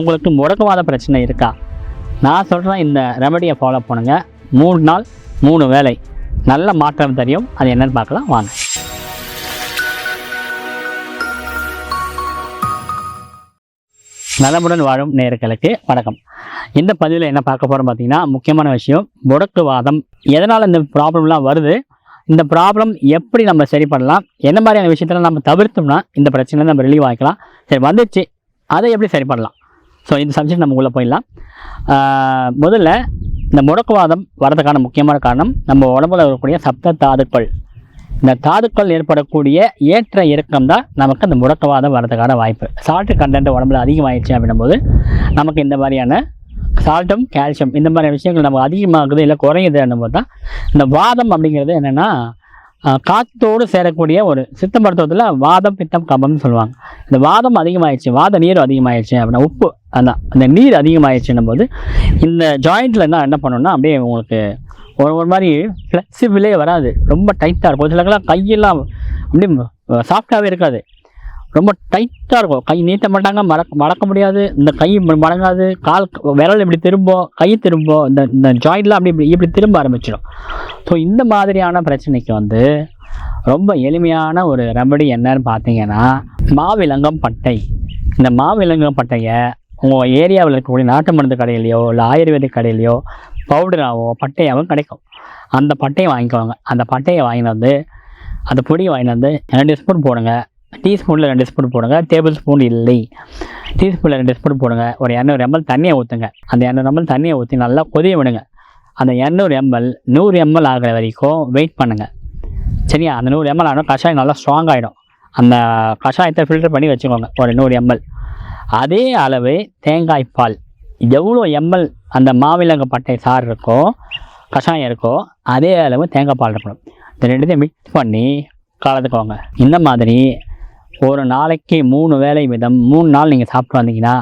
உங்களுக்கு முடக்குவாத பிரச்சனை இருக்கா? நான் சொல்கிறேன் இந்த ரெமடியை ஃபாலோ பண்ணுங்க. மூணு நாள் மூணு வேளை. நல்ல மாற்றம் தெரியும். அது என்னன்னு பார்க்கலாம். வாங்க. நலமுடன் வாழும் நேர்களுக்கு வணக்கம். இந்த பதிவில் என்ன பார்க்க போகிறோம் பார்த்தீங்கன்னா முக்கியமான விஷயம் முடக்குவாதம். எதனால் இந்த ப்ராப்ளம்லாம் வருது? இந்த ப்ராப்ளம் எப்படி நம்ம சரி பண்ணலாம்? என்ன மாதிரியான விஷயத்தில் நம்ம தவிர்த்தோம்னா இந்த பிரச்சனை நம்ம ரிலீவ் ஆகிக்கலாம். சரி வந்துச்சு. அதை எப்படி சரி பண்ணலாம்? ஸோ இந்த சப்ஜெக்ட் நம்ம உள்ளே போயிடலாம். முதல்ல இந்த முடக்குவாதம் வரதுக்கான முக்கியமான காரணம் நம்ம உடம்புல இருக்கக்கூடிய சப்த தாதுக்கள். இந்த தாதுக்கள் ஏற்படக்கூடிய ஏற்ற இறக்கம் தான் நமக்கு அந்த முடக்கவாதம் வரதுக்கான வாய்ப்பு. சால்ட்டு கண்டென்ட் உடம்புல அதிகமாகிடுச்சு அப்படின்னும் போது நமக்கு இந்த மாதிரியான சால்ட்டும் கால்சியம் இந்த மாதிரியான விஷயங்கள் நமக்கு அதிகமாகுது இல்லை குறையுது போது தான் இந்த வாதம் அப்படிங்கிறது என்னென்னா காற்றோடு சேரக்கூடிய ஒரு சித்த மருத்துவத்தில் வாதம் பித்தம் கபம்னு சொல்லுவாங்க. இந்த வாதம் அதிகமாகிடுச்சு வாத நீர் அதிகமாகிடுச்சு அப்படின்னா உப்பு அதான் அந்த நீர் அதிகமாகிடுச்சுன்னும் போது இந்த ஜாயிண்ட்டில் என்ன என்ன பண்ணணும்னா அப்படியே உங்களுக்கு ஒரு ஒரு மாதிரி ஃப்ளெக்சிபிளே வராது. ரொம்ப டைட்டாக இருக்கும். சிலக்கெல்லாம் கையெல்லாம் அப்படியே சாஃப்டாகவே இருக்காது. ரொம்ப டைட்டாக இருக்கும். கை நீட்ட மாட்டாங்க மடக்க மடக்க முடியாது. இந்த கை மடங்காது. கால் விரல் இப்படி திரும்பும் கை திரும்பும். இந்த இந்த ஜாயின்லாம் அப்படி இப்படி இப்படி திரும்ப ஆரம்பிச்சிடும். ஸோ இந்த மாதிரியான பிரச்சனைக்கு வந்து ரொம்ப எளிமையான ஒரு ரெமடி என்னன்னு பார்த்தீங்கன்னா மாவிலங்கம் பட்டை. இந்த மாவிலங்கம் பட்டையை உங்கள் ஏரியாவில் இருக்கக்கூடிய நாட்டு மருந்து கடையிலையோ இல்லை ஆயுர்வேதிக் கடையிலையோ பவுடராகவோ பட்டையாகவும் கிடைக்கும். அந்த பட்டையை வாங்கிக்கோங்க. அந்த பட்டையை வாங்கிட்டு வந்து அந்த பொடியை வாங்கிட்டு வந்து ரெண்டு ஸ்பூன் போடுங்க. டீஸ்பூனில் ரெண்டு ஸ்பூன் போடுங்க. டேபிள் ஸ்பூன் இல்லை. டீஸ்பூனில் ரெண்டு ஸ்பூன் போடுங்க. ஒரு இரநூறு எம்எல் தண்ணியை ஊற்றுங்க அந்த இரநூறு எம்எல் தண்ணியை ஊற்றி நல்லா கொதிய விடுங்க. அந்த இரநூறு எம்எல் நூறு எம்எல் ஆகிற வரைக்கும் வெயிட் பண்ணுங்கள் சரியா? அந்த நூறு எம்எல் ஆனால் கஷாயம் நல்லா ஸ்ட்ராங் ஆகிடும் அந்த கஷாயத்தை ஃபில்டர் பண்ணி வச்சுக்கோங்க. ஒரு நூறு எம்எல் அதே அளவு தேங்காய் பால். எவ்வளோ எம்எல் அந்த மாவிலங்க பட்டை சாறு இருக்கோ கஷாயம் இருக்கோ அதே அளவு தேங்காய் பால் இருக்கணும். இந்த ரெண்டுத்தையும் மிக்ஸ் பண்ணி கலந்துக்கோங்க. இந்த மாதிரி ஒரு நாளைக்கு மூணு வேலை விதம் மூணு நாள் நீங்கள் சாப்பிட்டு வந்தீங்கன்னா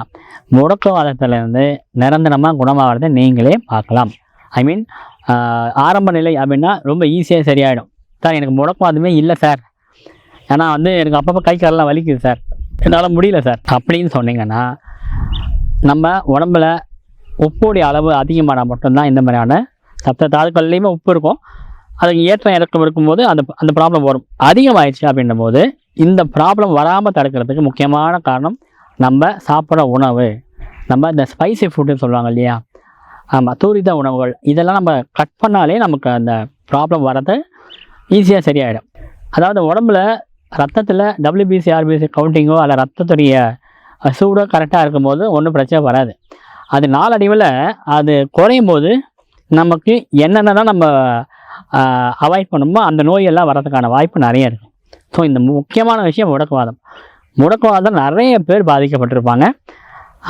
முடக்கவாதத்துலேருந்து நிரந்தரமாக குணமாகிறத நீங்களே பார்க்கலாம். ஐ மீன் ஆரம்ப நிலை அப்படின்னா ரொம்ப ஈஸியாக சரியாயிடும். சார் எனக்கு முடக்கவாதமே இல்லை சார். ஏன்னா வந்து எனக்கு அப்பப்போ கை காலெல்லாம் வலிக்குது சார். என்னால் முடியல சார். அப்படின்னு சொன்னீங்கன்னா நம்ம உடம்புல உப்புடைய அளவு அதிகமானால் மட்டும்தான் இந்த மாதிரியான சப்த தாதுக்கள்லேயுமே உப்பு இருக்கும். அதுக்கு ஏற்றம் இறக்கம் இருக்கும்போது அந்த அந்த ப்ராப்ளம் வரும். அதிகமாகிடுச்சு அப்படின்னும் போது இந்த ப்ராப்ளம் வராமல் தடுக்கிறதுக்கு முக்கியமான காரணம் நம்ம சாப்பிட்ற உணவு. நம்ம இந்த ஸ்பைசி ஃபுட்டுன்னு சொல்லுவாங்க இல்லையா? ஆமாம் தூரித உணவுகள். இதெல்லாம் நம்ம கட் பண்ணாலே நமக்கு அந்த ப்ராப்ளம் வரது ஈஸியாக சரியாயிடும். அதாவது உடம்புல ரத்தத்தில் டபிள்யூபிசி ஆர்பிசி கவுண்டிங்கோ அல்ல ரத்தத்துடைய சூடோ கரெக்டாக இருக்கும்போது ஒன்றும் பிரச்சனை வராது. அது நாளடைவில் அது குறையும் போது நமக்கு என்னென்னலாம் நம்ம அவாய்ட் பண்ணுமோ அந்த நோயெல்லாம் வரதுக்கான வாய்ப்பு நிறைய இருக்குது ஸோ இந்த முக்கியமான விஷயம் முடக்குவாதம். முடக்குவாதம் நிறைய பேர் பாதிக்கப்பட்டிருப்பாங்க.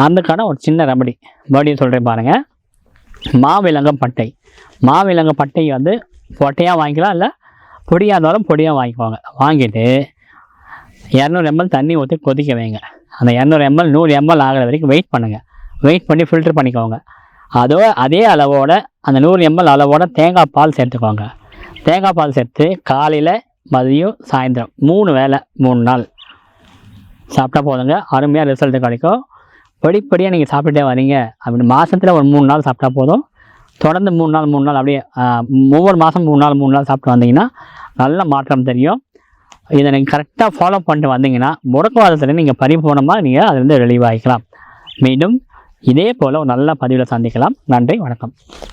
அதுக்கான ஒரு சின்ன ரெமடி மறுபடியும் சொல்கிறேன் பாருங்கள் மாவிலங்கம் பட்டை. மாவிலங்கம் பட்டை வந்து பொட்டையாக வாங்கிக்கலாம் இல்லை பொடியாக இருந்தாலும் பொடியாக வாங்கிக்குவாங்க வாங்கிட்டு இரநூறு எம்எல் தண்ணி ஊற்றி கொதிக்க வைங்க. அந்த இரநூறு எம்எல் நூறு எம்எல் ஆகிற வரைக்கும் வெயிட் பண்ணுங்கள் வெயிட் பண்ணி ஃபில்டர் பண்ணிக்கோங்க. அதோ அதே அளவோட அந்த நூறு எம்எல் அளவோட தேங்காய் பால் சேர்த்துக்கோங்க. தேங்காய் பால் சேர்த்து காலையில் மதியம் சாயந்தரம். மூணு வேளை மூணு நாள். சாப்பிட்டா போதுங்க. அருமையாக ரிசல்ட்டு கிடைக்கும். படிப்படியாக நீங்கள் சாப்பிட்டுட்டே வரீங்க அப்படின்னு மாதத்தில் ஒரு மூணு நாள் சாப்பிட்டா போதும். தொடர்ந்து மூணு நாள் மூணு நாள் அப்படியே ஒவ்வொரு மாதம் மூணு நாள் மூணு நாள் சாப்பிட்டு வந்தீங்கன்னா நல்ல மாற்றம் தெரியும். இதை நீங்கள் கரெக்டாக ஃபாலோ பண்ணிட்டு வந்தீங்கன்னா முடக்குவாதத்தில் நீங்கள் பரிபூர்ணமாக நீங்கள் அதுலேருந்து ரிலீவ் ஆகிக்கலாம் மீண்டும் இதே போல் ஒரு நல்ல பதிவில் சந்திக்கலாம். நன்றி வணக்கம்.